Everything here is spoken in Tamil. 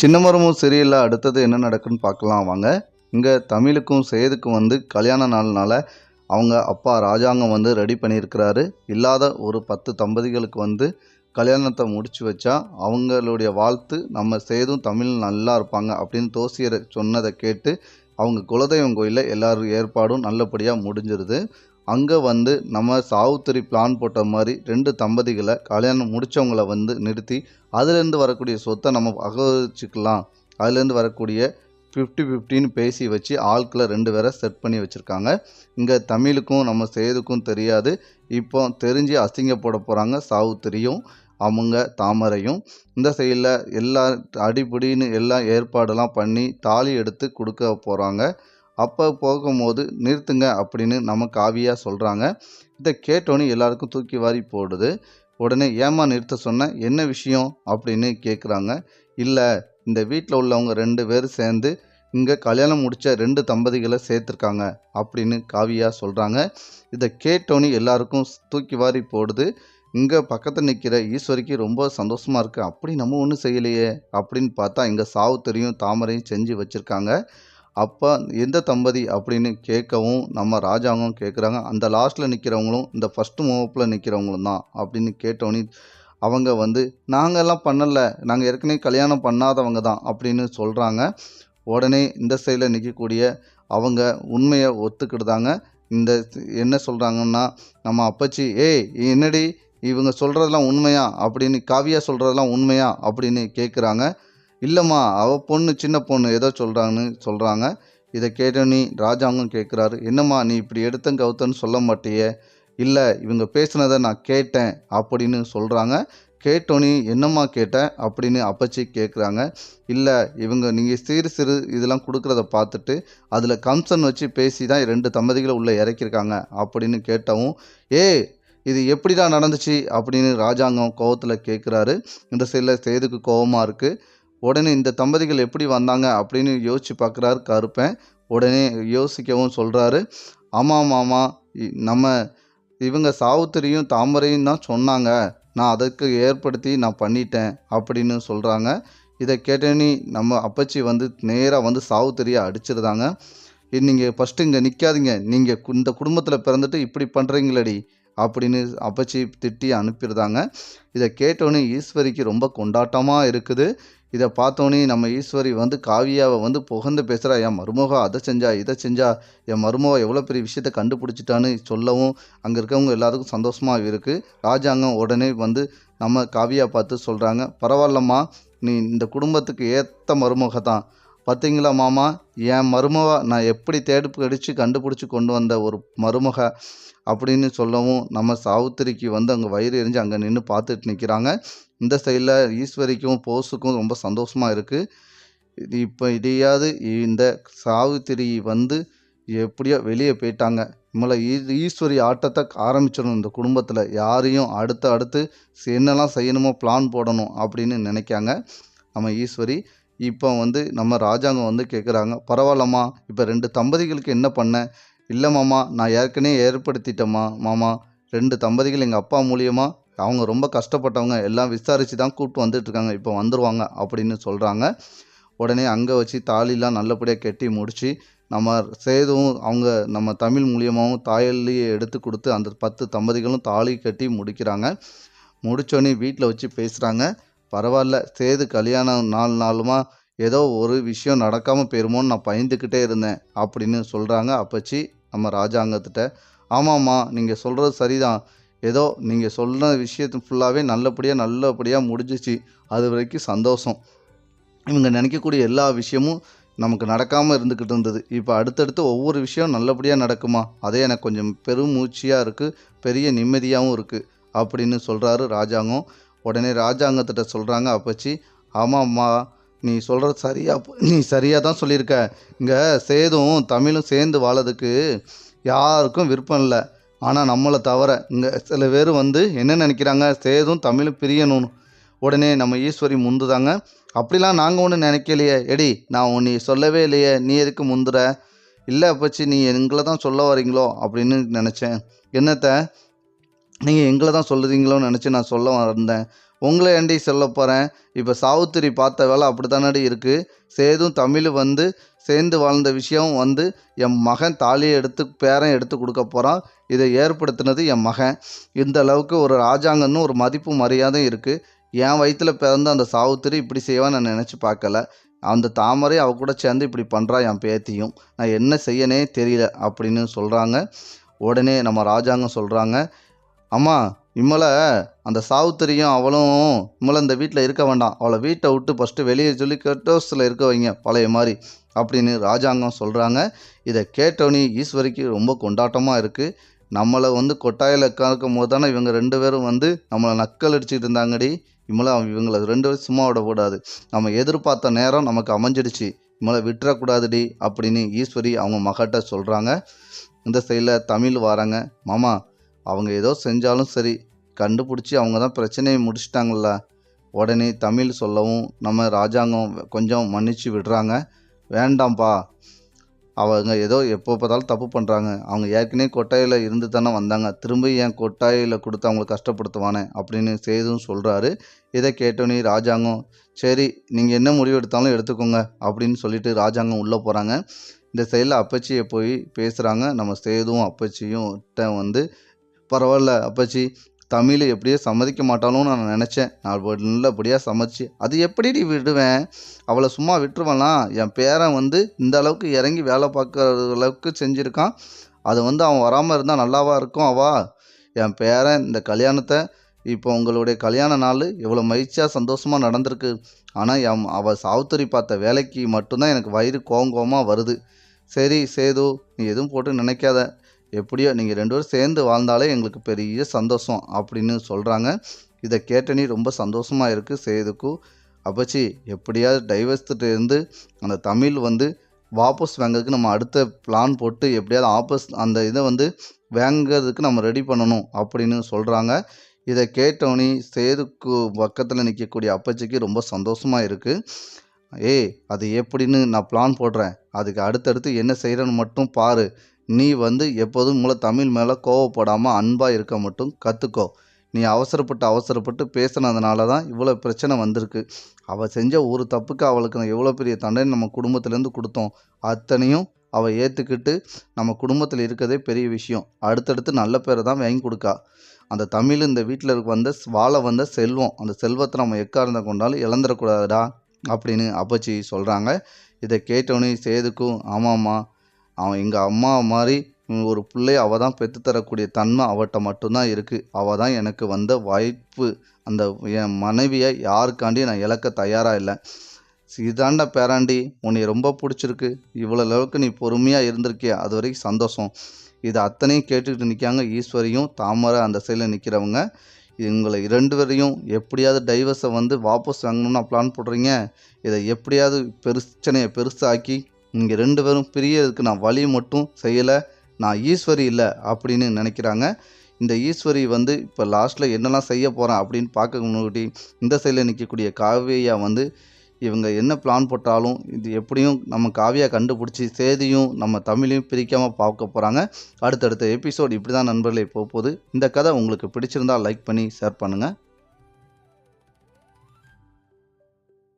சின்னமரமும் சரியில்லை அடுத்தது என்ன நடக்குன்னு பார்க்கலாம் வாங்க. இங்கே தமிழுக்கும் சேதுக்கும் வந்து கல்யாண நாள்னால அவங்க அப்பா ராஜாங்கம் வந்து ரெடி பண்ணியிருக்கிறாரு. இல்லாத ஒரு பத்து தம்பதிகளுக்கு வந்து கல்யாணத்தை முடிச்சு வச்சா அவங்களுடைய வாழ்த்து நம்ம சேதும் தமிழ் நல்லா இருப்பாங்க அப்படின்னு தோசியர் சொன்னதை கேட்டு அவங்க குலதெய்வம் கோயிலில் எல்லாரும் ஏற்பாடும் நல்லபடியாக முடிஞ்சிருது. அங்கே வந்து நம்ம சாவுத்திரி பிளான் போட்ட மாதிரி ரெண்டு தம்பதிகளை கல்யாணம் முடித்தவங்கள வந்து நிறுத்தி அதுலேருந்து வரக்கூடிய சொத்தை நம்ம அகவச்சிக்கலாம். அதுலேருந்து வரக்கூடிய ஃபிஃப்டி ஃபிஃப்டின்னு பேசி வச்சு ஆட்களை ரெண்டு பேரை செட் பண்ணி வச்சுருக்காங்க. இங்கே தமிழுக்கும் நம்ம சேதுக்கும் தெரியாது. இப்போ தெரிஞ்சு அசிங்க போட போகிறாங்க சாவுத்திரியும் அவங்க தாமரையும். இந்த சைடில் எல்லா அடிப்படின்னு எல்லாம் ஏற்பாடெல்லாம் பண்ணி தாலி எடுத்து கொடுக்க போகிறாங்க அப்போ போகும்போது நிறுத்துங்க அப்படின்னு நம்ம காவியாக சொல்கிறாங்க இதை கேட்டோன்னே எல்லாருக்கும் தூக்கி வாரி போடுது. உடனே ஏமா நிறுத்த சொன்ன? என்ன விஷயம்? அப்படின்னு கேட்குறாங்க இல்லை இந்த வீட்டில் உள்ளவங்க ரெண்டு பேர் சேர்ந்து இங்கே கல்யாணம் முடித்த ரெண்டு தம்பதிகளை சேர்த்துருக்காங்க அப்படின்னு காவியா சொல்கிறாங்க இதை கேட்டோன்னே எல்லாருக்கும் தூக்கி வாரி போடுது. இங்கே பக்கத்தில் நிற்கிற ஈஸ்வரிக்கு ரொம்ப சந்தோஷமாக இருக்குது அப்படி நம்ம ஒன்றும் செய்யலையே அப்படின்னு பார்த்தா இங்கே சாவுத்திரியும் தாமரையும் செஞ்சு வச்சுருக்காங்க. அப்போ எந்த தம்பதி அப்படின்னு கேட்கவும் நம்ம ராஜாங்கம் கேட்குறாங்க அந்த லாஸ்ட்டில் நிற்கிறவங்களும் இந்த ஃபஸ்ட்டு முகப்பில் நிற்கிறவங்களும் தான் அப்படின்னு கேட்டோன்னே அவங்க வந்து நாங்கள்லாம் பண்ணலை நாங்கள் ஏற்கனவே கல்யாணம் பண்ணாதவங்க தான் அப்படின்னு சொல்கிறாங்க உடனே இந்த சைடில் நிற்கக்கூடிய அவங்க உண்மையை ஒத்துக்கிடுதாங்க. இந்த என்ன சொல்கிறாங்கன்னா நம்ம அப்பச்சி ஏய் என்னடி இவங்க சொல்கிறதெல்லாம் உண்மையா? அப்படின்னு காவியா சொல்கிறதெல்லாம் உண்மையா? அப்படின்னு கேட்குறாங்க. இல்லைம்மா அவள் பொண்ணு சின்ன பொண்ணு ஏதோ சொல்கிறாங்கன்னு சொல்கிறாங்க இதை கேட்டோன்னே ராஜாங்கும் கேட்குறாரு என்னம்மா நீ இப்படி எடுத்தன் கவுத்தன்னு சொல்ல மாட்டியே? இல்லை இவங்க பேசுனதை நான் கேட்டேன் அப்படின்னு சொல்கிறாங்க கேட்டோனி என்னம்மா கேட்டேன் அப்படின்னு அப்பச்சி கேட்குறாங்க இல்லை இவங்க நீங்கள் சிறு சிறு இதெல்லாம் கொடுக்குறத பார்த்துட்டு அதில் கம்சன் வச்சு பேசி தான் ரெண்டு தம்பதிகளை உள்ளே இறக்கியிருக்காங்க அப்படின்னு கேட்டவும் ஏய் இது எப்படிடா நடந்துச்சு? அப்படின்னு ராஜாங்கம் கோவத்தில் கேட்குறாரு இந்த சைடில் சேதுக்கு கோவமாக இருக்குது உடனே இந்த தம்பதிகள் எப்படி வந்தாங்க அப்படின்னு யோசிச்சு பார்க்குறாரு கருப்பேன். உடனே யோசிக்கவும் சொல்கிறாரு ஆமாம் மாமா இ- நம்ம இவங்க சாவுத்திரியும் தாமரையும் தான் சொன்னாங்க. நான் அதற்கு ஏற்படுத்தி நான் பண்ணிட்டேன் அப்படின்னு சொல்கிறாங்க இதை கேட்டேனி நம்ம அப்பச்சி வந்து நேராக வந்து சாவுத்திரியை அடிச்சிருந்தாங்க நீங்கள் ஃபஸ்ட்டு இங்கே நிற்காதீங்க நீங்கள் இந்த குடும்பத்தில் பிறந்துட்டு இப்படி பண்ணுறீங்களடி அப்படின்னு அப்பச்சி திட்டி அனுப்பிடுறாங்க. இதை கேட்டோன்னே ஈஸ்வரிக்கு ரொம்ப கொண்டாட்டமாக இருக்குது. இதை பார்த்தோன்னே நம்ம ஈஸ்வரி வந்து காவியாவை வந்து புகழ்ந்து பேசுகிறா என் மருமகா அதை செஞ்சா இதை செஞ்சா என் மருமகா எவ்வளோ பெரிய விஷயத்தை கண்டுபிடிச்சிட்டான்னு சொல்லவும் அங்கே இருக்கவங்க எல்லாத்துக்கும் சந்தோஷமாக இருக்குது ராஜாங்கம் உடனே வந்து நம்ம காவியா பார்த்து சொல்கிறாங்க பரவாயில்லம்மா நீ இந்த குடும்பத்துக்கு ஏற்ற மருமக தான். பார்த்தீங்களா மாமா? என் மருமக நான் எப்படி தேடி பிடிச்சி கண்டுபிடிச்சி கொண்டு வந்த ஒரு மருமக அப்படின்னு சொல்லவும் நம்ம சாவுத்திரிக்கு வந்து அங்கே வயிறு எரிஞ்சு அங்கே நின்று பார்த்துட்டு நிற்கிறாங்க இந்த சைடில் ஈஸ்வரிக்கும் போஸுக்கும் ரொம்ப சந்தோஷமாக இருக்குது இது இப்போ இதையாவது இந்த சாவித்திரி வந்து எப்படியோ வெளியே போயிட்டாங்க. நம்மளை ஈ- ஈஸ்வரி ஆட்டத்தை ஆரம்பிச்சிடணும் இந்த குடும்பத்தில். யாரையும் அடுத்து அடுத்து என்னெல்லாம் செய்யணுமோ பிளான் போடணும் அப்படின்னு நினைக்காங்க. நம்ம ஈஸ்வரி இப்போ வந்து நம்ம ராஜாங்கம் வந்து கேட்குறாங்க பரவாயில்லம்மா இப்போ ரெண்டு தம்பதிகளுக்கு என்ன பண்ண? இல்லை மாமா நான் ஏற்கனவே ஏற்படுத்திட்டேம்மா மாமா. ரெண்டு தம்பதிகள் எங்கள் அப்பா மூலியமாக அவங்க ரொம்ப கஷ்டப்பட்டவங்க எல்லாம் விசாரித்து தான் கூப்பிட்டு வந்துட்டுருக்காங்க இப்போ வந்துடுவாங்க அப்படின்னு சொல்கிறாங்க உடனே அங்கே வச்சு தாலிலாம் நல்லபடியாக கட்டி முடித்து நம்ம சேதுவும் அவங்க நம்ம தமிழ் மூலியமாகவும் தாயல்லையே எடுத்து கொடுத்து அந்த பத்து தம்பதிகளும் தாலி கட்டி முடிக்கிறாங்க. முடித்தோடனே வீட்டில் வச்சு பேசுகிறாங்க பரவாயில்ல சேது கல்யாணம் நாலு நாளுமா ஏதோ ஒரு விஷயம் நடக்காமல் போயிருமோன்னு நான் பயந்துக்கிட்டே இருந்தேன் அப்படின்னு சொல்கிறாங்க அப்பச்சி நம்ம ராஜாங்கத்திட்ட. ஆமாம்மா நீங்கள் சொல்கிறது சரிதான். ஏதோ நீங்கள் சொல்கிற விஷயத்து ஃபுல்லாகவே நல்லபடியாக நல்லபடியாக முடிஞ்சிச்சு. அது வரைக்கும் சந்தோஷம். இவங்க நினைக்கக்கூடிய எல்லா விஷயமும் நமக்கு நடக்காமல் இருந்துக்கிட்டு இருந்தது. இப்போ அடுத்தடுத்து ஒவ்வொரு விஷயம் நல்லபடியாக நடக்குமா? அதே எனக்கு கொஞ்சம் பெருமூச்சியாக இருக்குது பெரிய நிம்மதியாகவும் இருக்குது அப்படின்னு சொல்கிறாரு ராஜாங்கம். உடனே ராஜாங்கத்திட்ட சொல்கிறாங்க அப்பச்சி ஆமாம்மா நீ சொல்கிறது சரியாக நீ சரியாக தான் சொல்லியிருக்க. இங்கே சேதும் தமிழும் சேர்ந்து வாழறதுக்கு யாருக்கும் விருப்பம் இல்லை. ஆனால் நம்மளை தவிர இங்கே சில பேர் வந்து என்ன நினைக்கிறாங்க சேதும் தமிழும் பிரியணும்னு உடனே நம்ம ஈஸ்வரி முந்துதாங்க. அப்படிலாம் நாங்கள் ஒன்றும் நினைக்கலையே. எடி நான் உன்னை சொல்லவே இல்லையே. நீ எதுக்கு முந்துற? இல்லை அப்பச்சி நீ எங்களை தான் சொல்ல வரீங்களோ அப்படின்னு நினச்சேன். என்னத்தை? நீங்கள் எங்களை தான் சொல்லுறீங்களோன்னு நினச்சி நான் சொல்ல வந்தேன். உங்களை ஏண்டி சொல்ல போகிறேன் இப்போ சாவுத்திரி பார்த்த வேலை அப்படி தானடி இருக்குது சேதும் தமிழ் வந்து சேர்ந்து வாழ்ந்த விஷயம் வந்து என் மகன் தாலியை எடுத்து பேரன் எடுத்து கொடுக்க போகிறான் இதை ஏற்படுத்தினது என் மகன். இந்த அளவுக்கு ஒரு ராஜாங்கன்னு ஒரு மதிப்பு மரியாதையும் இருக்குது என் வயிற்றுல பிறந்த அந்த சாவுத்திரி இப்படி செய்வான்னு நான் நினச்சி பார்க்கல. அந்த தாமரை அவ கூட சேர்ந்து இப்படி பண்ணுறா என் பேத்தியும். நான் என்ன செய்யனே தெரியல அப்படின்னு சொல்கிறாங்க உடனே நம்ம ராஜாங்கம் சொல்கிறாங்க அம்மா இம்மலை அந்த சாவுத்திரியும் அவளும் இம்மலை இந்த வீட்டில் இருக்க வேண்டாம். அவளை வீட்டை விட்டு ஃபஸ்ட்டு வெளியே சொல்லி கட்டோஸில் இருக்க வைங்க பழைய மாதிரி அப்படின்னு ராஜாங்கம் சொல்கிறாங்க இதை கேட்டோன்னே ஈஸ்வரிக்கு ரொம்ப கொண்டாட்டமாக இருக்குது நம்மளை வந்து கொட்டாயில் கறக்கும் போது தானே இவங்க ரெண்டு பேரும் வந்து நம்மளை நக்கல் அடிச்சுட்டு இருந்தாங்கடி. இம்மளை இவங்களை ரெண்டு பேரும் சும்மா விடக்கூடாது நம்ம எதிர்பார்த்த நேரம் நமக்கு அமைஞ்சிடுச்சு. இம்மளை விட்டுறக்கூடாதுடி அப்படின்னு ஈஸ்வரி அவங்க மகட்ட சொல்கிறாங்க இந்த சைடில் தமிழ் வராங்க. மாமா அவங்க ஏதோ செஞ்சாலும் சரி கண்டுபிடிச்சி அவங்க தான் பிரச்சனையை முடிச்சிட்டாங்கல்ல. உடனே தமிழ் சொல்லவும் நம்ம ராஜாங்கம் கொஞ்சம் மன்னிச்சு விடுறாங்க. வேண்டாம்ப்பா அவங்க ஏதோ எப்போ பார்த்தாலும் தப்பு பண்ணுறாங்க அவங்க ஏற்கனவே கொட்டாயில் இருந்து தானே வந்தாங்க. திரும்ப ஏன் கொட்டாயில் கொடுத்து அவங்களை கஷ்டப்படுத்துவானே அப்படின்னு சேதும் சொல்கிறாரு இதை கேட்டோன்னே ராஜாங்கம் சரி நீங்கள் என்ன முடிவு எடுத்தாலும் எடுத்துக்கோங்க அப்படின்னு சொல்லிட்டு ராஜாங்கம் உள்ளே போகிறாங்க இந்த சைடில் அப்பச்சியை போய் பேசுகிறாங்க நம்ம சேதுவும் அப்பச்சியும் கிட்ட வந்து பரவாயில்ல அப்பச்சி. தமிழ் எப்படியோ சம்மதிக்க மாட்டாலும்னு நான் நினச்சேன். நான் நல்லபடியாக சமைச்சு அது எப்படி விடுவேன்? அவளை சும்மா விட்டுருவலாம் என் பேரன் வந்து இந்த அளவுக்கு இறங்கி வேலை பார்க்குற அளவுக்கு செஞ்சுருக்கான். அது வந்து அவன் வராமல் இருந்தால் நல்லாவா இருக்கும் அவா? என் பேரன் இந்த கல்யாணத்தை இப்போ உங்களுடைய கல்யாண நாள் இவ்வளோ மகிழ்ச்சியாக சந்தோஷமாக நடந்திருக்கு. ஆனால் என் அவள் சாவுத்திரி பார்த்த வேலைக்கு மட்டும்தான் எனக்கு வயிறு கோங்கோமாக வருது. சரி சேது நீ எதுவும் போட்டு நினைக்காத. எப்படியோ நீங்கள் ரெண்டு பேரும் சேர்ந்து வாழ்ந்தாலே எங்களுக்கு பெரிய சந்தோஷம் அப்படின்னு சொல்கிறாங்க இதை கேட்டனி ரொம்ப சந்தோஷமாக இருக்குது சேதுக்கும் அப்பச்சி எப்படியாவது டைவர்ஸ்ட்டு இருந்து அந்த தமிழ் வந்து வாபஸ் வாங்கிறதுக்கு நம்ம அடுத்த பிளான் போட்டு எப்படியாவது ஆப்பஸ் அந்த இதை வந்து வாங்கிறதுக்கு நம்ம ரெடி பண்ணணும் அப்படின்னு சொல்கிறாங்க இதை கேட்டோன்னே சேதுக்கு பக்கத்தில் நிற்கக்கூடிய அப்பச்சிக்கு ரொம்ப சந்தோஷமாக இருக்குது ஏய் அது எப்படின்னு நான் பிளான் போடுறேன். அதுக்கு அடுத்தடுத்து என்ன செய்கிறேன்னு மட்டும் பாரு. நீ வந்து எப்போதும் மூல தமிழ் மேலே கோவப்படாமல் அன்பாக இருக்க மட்டும் கற்றுக்கோ நீ அவசரப்பட்டு அவசரப்பட்டு பேசுனதுனால தான் இவ்வளோ பிரச்சனை வந்திருக்கு. அவள் செஞ்ச ஒரு தப்புக்கு அவளுக்கு நான் எவ்வளோ பெரிய தண்டனை நம்ம குடும்பத்துலேருந்து கொடுத்தோம். அத்தனையும் அவள் ஏற்றுக்கிட்டு நம்ம குடும்பத்தில் இருக்கிறதே பெரிய விஷயம். அடுத்தடுத்து நல்ல பேரை தான் வாங்கி கொடுக்கா. அந்த தமிழ் இந்த வீட்டில் வந்த வாழ வந்த செல்வம் அந்த செல்வத்தை நம்ம எக்காரணத்தை கொண்டாலும் இழந்துடக்கூடாதுடா அப்படின்னு அப்பச்சி சொல்கிறாங்க இதை கேட்டோன்னே சேதுக்கும் ஆமாம்மா அவன் எங்கள் அம்மா மாதிரி ஒரு பிள்ளைய அவள் தான் பெற்று தரக்கூடிய தன்மை அவட்ட மட்டும்தான் இருக்குது அவள் தான் எனக்கு வந்த வாய்ப்பு. அந்த என் மனைவியை யாருக்காண்டி நான் இழக்க தயாராக இல்லை. இதாண்ட பேராண்டி உன்னை ரொம்ப பிடிச்சிருக்கு. இவ்வளோ அளவுக்கு நீ பொறுமையாக இருந்திருக்கிய? அது வரைக்கும் சந்தோஷம். இது அத்தனையும் கேட்டுக்கிட்டு நிற்காங்க ஈஸ்வரியும் தாமரை அந்த சைடில் நிற்கிறவங்க இவங்களை இரண்டு பேரையும் எப்படியாவது டைவர்ஸை வந்து வாபஸ் வாங்கணும்னு பிளான் போடுறீங்க இதை எப்படியாவது பிரச்சனையை பெருசாக்கி இங்கே ரெண்டு பேரும் பிரியறதுக்கு நான் வழி மட்டும் செய்யலை நான் ஈஸ்வரி இல்லை அப்படின்னு நினைக்கிறாங்க. இந்த ஈஸ்வரி வந்து இப்போ லாஸ்ட்டில் என்னெல்லாம் செய்ய போகிறேன் அப்படின்னு பார்க்க முன்னாடி இந்த சைடில் நிற்கக்கூடிய காவியா வந்து இவங்க என்ன பிளான் போட்டாலும் இது எப்படியும் நம்ம காவியா கண்டுபிடிச்சி சேதியும் நம்ம தமிழையும் பிரிக்காமல் பார்க்க போகிறாங்க அடுத்தடுத்த எபிசோட் இப்படி தான் நண்பர்களே போக போகுது இந்த கதை உங்களுக்கு பிடிச்சிருந்தால் லைக் பண்ணி ஷேர் பண்ணுங்கள்